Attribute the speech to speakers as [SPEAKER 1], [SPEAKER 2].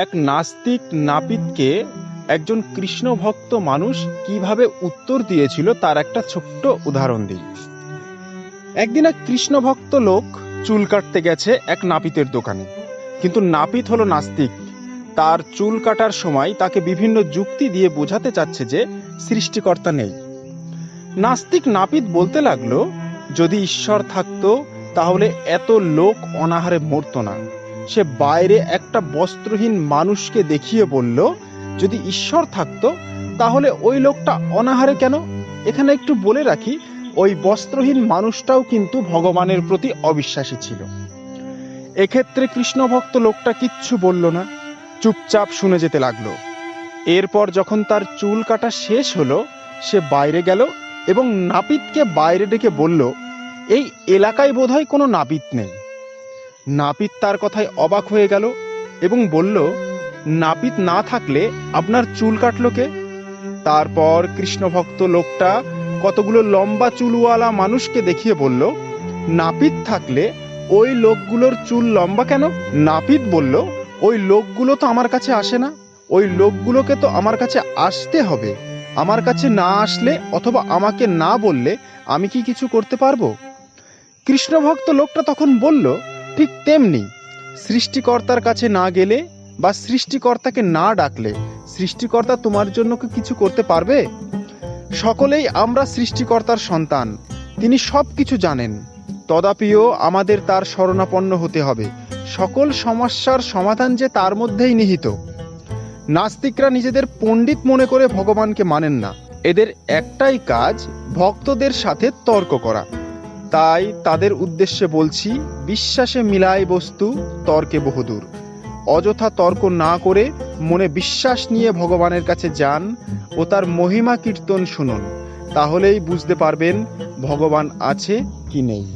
[SPEAKER 1] এক নাস্তিক নাপিতকে একজন কৃষ্ণ ভক্ত মানুষ কীভাবে উত্তর দিয়েছিল তার একটা ছোট্ট উদাহরণ দিই। একদিন এক কৃষ্ণ ভক্ত লোক চুল কাটতে গেছে এক নাপিতের দোকানে। কিন্তু নাপিত হলো নাস্তিক। তার চুল কাটার সময় তাকে বিভিন্ন যুক্তি দিয়ে বোঝাতে চাচ্ছে যে সৃষ্টিকর্তা নেই। নাস্তিক নাপিত বলতে লাগল, যদি ঈশ্বর থাকতো, তাহলে এত লোক অনাহারে মরতো না। সে বাইরে একটা বস্ত্রহীন মানুষকে দেখিয়ে বলল, যদি ঈশ্বর থাকতো, তাহলে ওই লোকটা অনাহারে কেন? এখানে একটু বলে রাখি, ওই বস্ত্রহীন মানুষটাও কিন্তু ভগবানের প্রতি অবিশ্বাসী ছিল। এক্ষেত্রে কৃষ্ণ ভক্ত লোকটা কিচ্ছু বলল না, চুপচাপ শুনে যেতে লাগল। এরপর যখন তার চুল কাটা শেষ হলো, সে বাইরে গেল এবং নাপিতকে বাইরে ডেকে বলল, এই এলাকায় বোধহয় কোনো নাপিত নেই। নাপিত তার কথায় অবাক হয়ে গেল এবং বলল, নাপিত না থাকলে আপনার চুল কাটলো কে? তারপর কৃষ্ণভক্ত লোকটা কতগুলো লম্বা চুলওয়ালা মানুষকে দেখিয়ে বলল, নাপিত থাকলে ওই লোকগুলোর চুল লম্বা কেন? নাপিত বলল, ওই লোকগুলো তো আমার কাছে আসে না। ওই লোকগুলোকে তো আমার কাছে আসতে হবে। আমার কাছে না আসলে অথবা আমাকে না বললে আমি কি কিছু করতে পারব? কৃষ্ণভক্ত লোকটা তখন বলল ঠিক তেমনি সৃষ্টিকর্তার কাছে না গেলে বা সৃষ্টিকর্তাকে না ডাকলে সৃষ্টিকর্তা তোমার জন্য কি কিছু করতে পারবে? সকলেই আমরা সৃষ্টিকর্তার সন্তান, তিনি সব কিছু জানেন। তদাপিও আমাদের তার শরণাপন্ন হতে হবে। সকল সমস্যার সমাধান যে তার মধ্যেই নিহিত। নাস্তিকরা নিজেদের পণ্ডিত মনে করে ভগবানকে মানেন না। এদের একটাই কাজ ভক্তদের সাথে তর্ক করা। তাই তাদের উদ্দেশ্যে বলছি, বিশ্বাসে মিলায় বস্তু, তর্কে বহুদূর। অযথা তর্ক না করে মনে বিশ্বাস নিয়ে ভগবানের কাছে যান ও তার মহিমা কীর্তন শুনুন। তাহলেই বুঝতে পারবেন ভগবান আছে কি নেই।